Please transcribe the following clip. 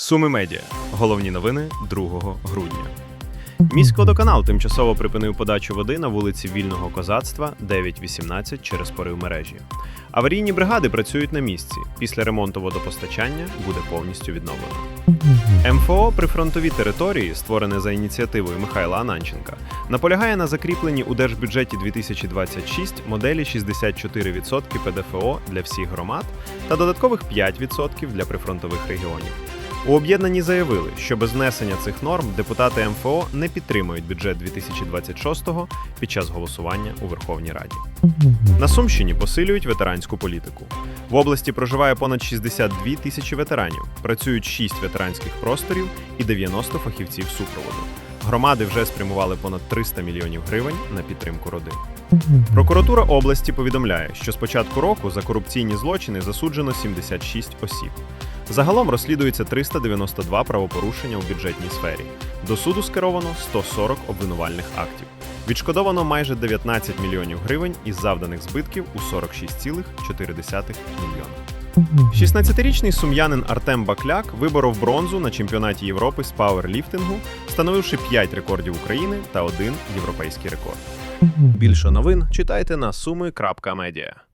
Суми Медіа. Головні новини 2 грудня. Міськводоканал тимчасово припинив подачу води на вулиці Вільного Козацтва 9-18 через порив мережі. Аварійні бригади працюють на місці. Після ремонту водопостачання буде повністю відновлено. МФО прифронтові території, створене за ініціативою Михайла Ананченка, наполягає на закріпленні у держбюджеті 2026 моделі 64% ПДФО для всіх громад та додаткових 5% для прифронтових регіонів. У об'єднанні заявили, що без внесення цих норм депутати МФО не підтримують бюджет 2026-го під час голосування у Верховній Раді. На Сумщині посилюють ветеранську політику. В області проживає понад 62 тисячі ветеранів, працюють 6 ветеранських просторів і 90 фахівців супроводу. Громади вже спрямували понад 300 мільйонів гривень на підтримку родин. Прокуратура області повідомляє, що з початку року за корупційні злочини засуджено 76 осіб. Загалом розслідується 392 правопорушення у бюджетній сфері. До суду скеровано 140 обвинувальних актів. Відшкодовано майже 19 мільйонів гривень із завданих збитків у 46,4 мільйона. 16-річний сум'янин Артем Бакляк виборов бронзу на чемпіонаті Європи з пауерліфтингу, встановивши 5 рекордів України та один європейський рекорд. Більше новин читайте на суми.медіа.